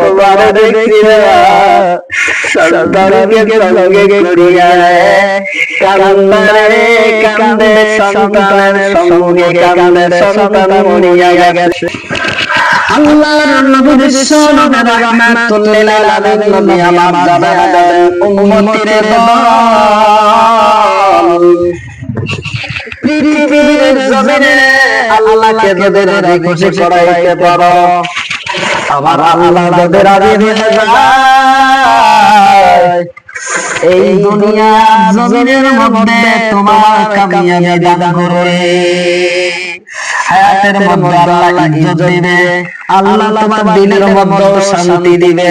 কতবার দেখছি সন্তানকে সঙ্গে করিয়া কান্দে কান্দে সন্তানের সঙ্গে কান্দে সন্তান মরিয়া গেছে আল্লাহর নবী বিশ্বনবী রাহমাতুল্লিল আলামিন নবী আমার জানালেন উম্মতের দল পৃথিবীর জমিনে আল্লাহকে যদি রাজি খুশি করাইতে পারো আমার আল্লাহ রাজি হয়ে যায়। এই দুনিয়া জমিনের মধ্যে তোমার কামিয়াবি দান করবে। হায়াতের মধ্যে আল্লাহ ইজ্জত দিবে। আল্লাহ তোমার দিনের মধ্যে শান্তি দিবে।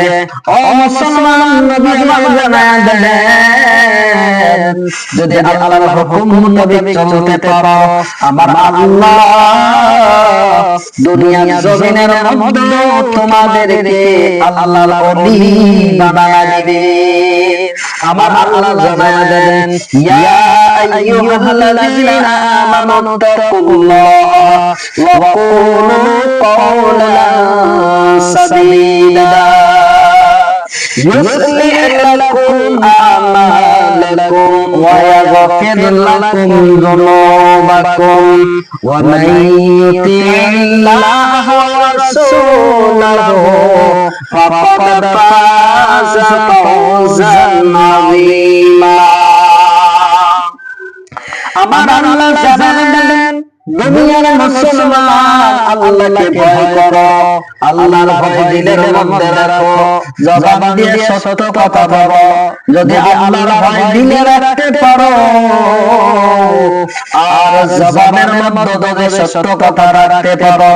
ও মুসলমান নবী আমার জানায় দেন। যদি আল্লাহর হুকুম মোতাবেক চলতে পারো আমার আল্লাহ দুনিয়ার জমিনের মধ্যে তোমাদেরকে আল্লাহর ওলি বানায় দিবে। আমার আল্লাহ জানায় দেন ইয়া আইয়ুহাল্লাযীনা আমানু তাকুল্লাহ ওয়া কুলু قولا سديدا يصلح لكم أعمالكم ويغفر لكم ذنوبكم ومن يطع الله ورسوله আমার আল্লাহ জানালেন দুনিয়ার মুসলমান আল্লাহকে ভয় করো আল্লাহর ভয় দিলের মধ্যে রাখো জবান দিয়ে সত্য কথা বলো যদি আল্লাহর ভয় দিলে রাখতে পারো আর জবানের মধ্যে যদি সত্য কথা রাখতে পারো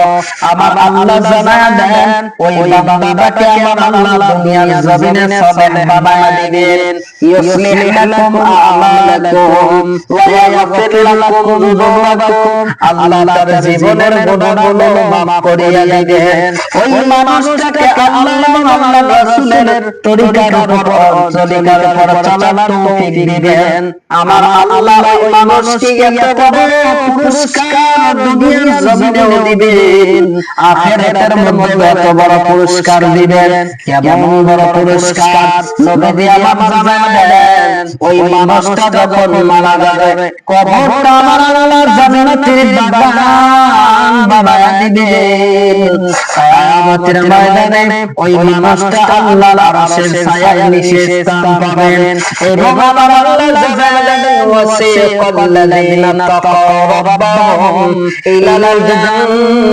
আমার আল্লাহ জানা দেন ওই বান্দাটাকে আমার আল্লাহ দুনিয়ার জমিনে সালেহ বানায় দিবেন ইউসলিহ লাকুম আমালাকুম ওয়া ইয়াগফির লাকুম যুনুবাকুম আল্লাহ তার জীবনের গুনাহগুলো মাফ করিয়া দিবেন। ওই মানুষটাকে আল্লাহ আল্লাহ রাসূলের তরিকার উপর চলিকার উপর চলার তৌফিক দিবেন। আমার আল্লাহ ওই মানুষটিকে এত বড় পুরস্কার দুনিয়ার জমিনেও দিবেন। আখিরাতের মধ্যে এত বড় পুরস্কার দিবেন। কেমন বড় পুরস্কার? নবী আমার জানালেন ওই মানুষটা যখন মারা যাবে কবরটা আমার জান্নাতের বাগান বাবা দিবেন কিয়ামতের ময়দানে ওই মানুষটা আল্লাহর আরশের ছায়ার নিচে স্থান পাবেন এবং আমার আল্লাহ জানালেন ওয়াসিকাল্লাযীনা তাকাও রাব্বাহুম ইলাল জান্নাতি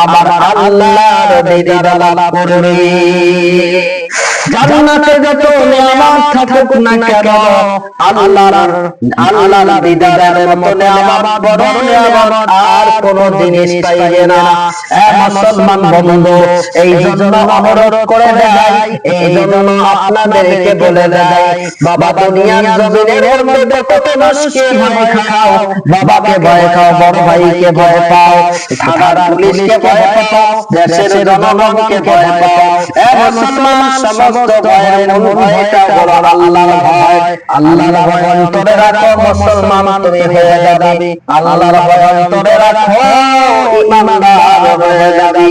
আমার আল্লাহর লাভ করবে। জান্নাতে যত নিয়ামত থাকুক না কেন, আল্লাহর আল্লাহর দিদারের এই জন্য আপনাদেরকে বলে দেয় বাবা দুনিয়ার জমিনের মধ্যে কত খাও, বাবাকে ভয় খাও, বড় ভাইকে ভয় পাও পুলিশকে ভয় পাও, দেশের জনগণকে ভয় পাও। সমস্ত ভয়ের মূল ভয়টা বড় আল্লাহর ভয়। আল্লাহর ভয় অন্তরে রাখো মুসলমান তুমি হয়ে যাবে। আল্লাহর ভয় অন্তরে রাখো ইমানদার হয়ে যাবে।